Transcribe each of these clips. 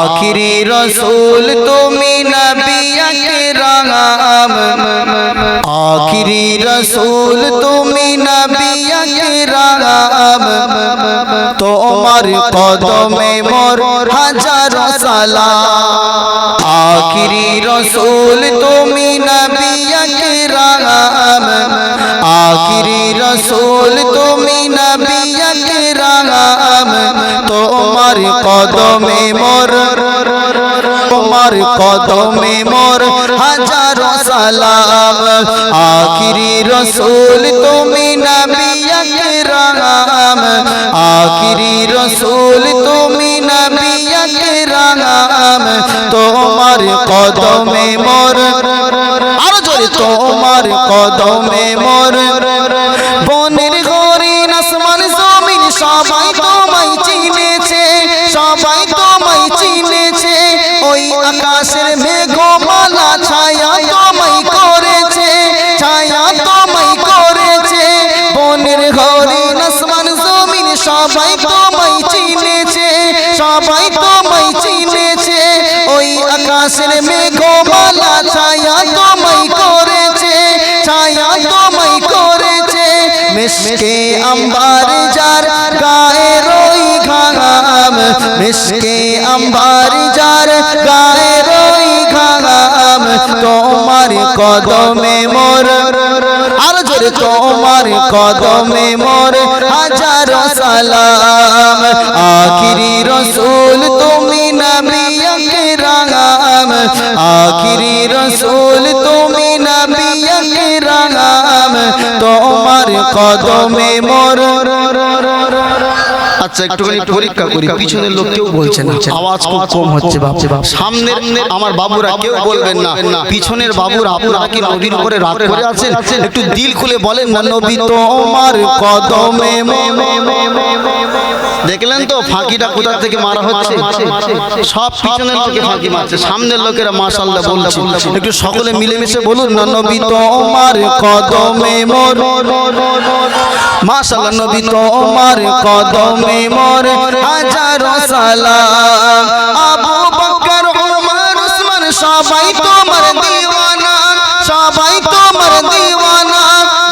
आखिरी रसूल तुम्हें नबी अकराम आखिरी रसूल तुम्हें नबी अकराम तो उमर कदम में मोर हज़ार सलाम। आखिरी रसूल तुम्हें नबी अकराम आखिरी रसूल तुम्हें नबी अकराम तो उमर कदम में मोर তোমার কদমে মোর হাজার সালাম। আখিরি রসুল তুমি নবী আকরাম আখিরি রসুল তুমি নবী আকরাম তোমার কদমে মোর আরও জোরে, তোমার কদমে মোর আকাশের মেঘমালা ছায়া তোমায় করেছে, ছায়া তোমায় করেছে। বনের হরিণ আসমান, জমিন সবাই তোমায় চিনেছে, সবাই তোমায় চিনেছে। ওই আকাশের মেঘমালা ছায়া তোমায় করেছে, ছায়া তোমায় করেছে। মিশকে আম্বার যার গায়ে রই ঘাম মিশকে আম্বার যার গায়ে কদমে মোর আর জোরে তোমার কদমে মোর হাজার সালাম আখিরি রসুল তুমি নবী আকরাম আখিরি রসুল তুমি নবী আকরাম তোমার কদমে মোর আচ্ছা একটুখানি পরীক্ষা করি পিছনের লোক কেউ বলছে না আওয়াজ খুব কম হচ্ছে বাপছে বাপ সামনের আমার বাবুরা কেউ বলবেন না পিছনের বাবুরা আপনারা কি নবীর উপরে রাগ করে আছেন একটু দিল খুলে বলেন না নবী তোমার কদমে দেখলেন তো ফাঁকিটা কোথা থেকে মারা হচ্ছে সব পিছনের লোকে ফাঁকি মারছে সামনের লোকেরা মাশাল্লাহ বলছে একটু সকলে মিলেমিশে বলুন না নবী তোমার কদমে মোর মাশাল্লাহ নবী তোমার কদমে মোর হাজার সালাম। আবু বকর ওমর উসমান সবাই তোমার দিওয়ানা। সবাই তোমার দিওয়ানা।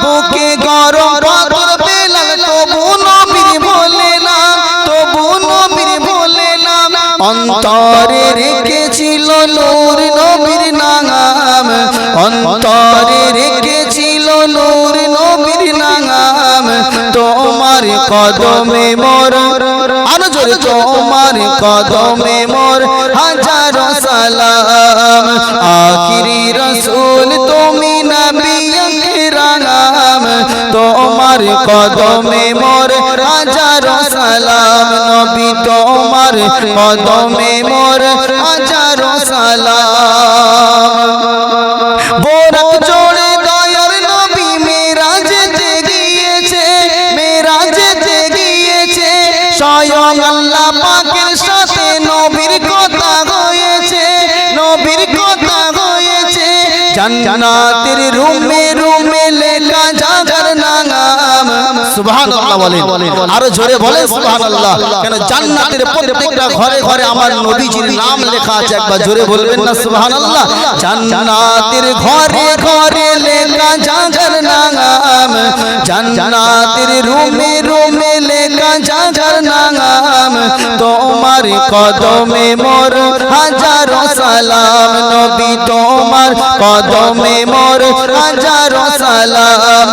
বুকে গরম পাথর বেলাল তবু নবীর বলে না। তবু নবীর বলে না। অন্তরে রেখেছিল নূর নবীর নাম। কদমে মোর আরো জোরে তোমার কদমে মোর হাজার সালাম আখিরি রসুল তুমি নবী আকরাম তোমার কদমে মোর হাজার সালাম নবী তোমার কদমে মোর হাজার জান্নাতের রুমে রুমে লেখা জাগার নাম সুবহানাল্লাহ বলেন। আরও জোরে বলেন সুবহানাল্লাহ। কেন জান্নাতের প্রত্যেকটা ঘরে ঘরে আমার নবীজির নাম লেখা আছে? একবার জোরে বলবেন না সুবহানাল্লাহ। জান্নাতের ঘরে ঘরে লেখা জাগার নাম জান্নাতের রুমে রুমে লেখা জাগার নাম তোমার কদমে মোর হাজার সালাম নবী তোমার কদমে মোর হাজার সালাম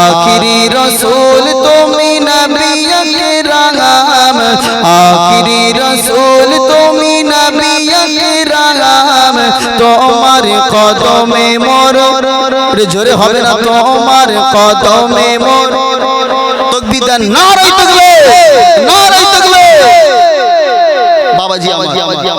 আখিরি রসুল তুমি নবী আকরাম আখিরি রসুল তুমি নবী আকরাম তোমার কদমে মোর জোরে হবে না তোমার কদমে মোর তকবিদার নারাই 接我接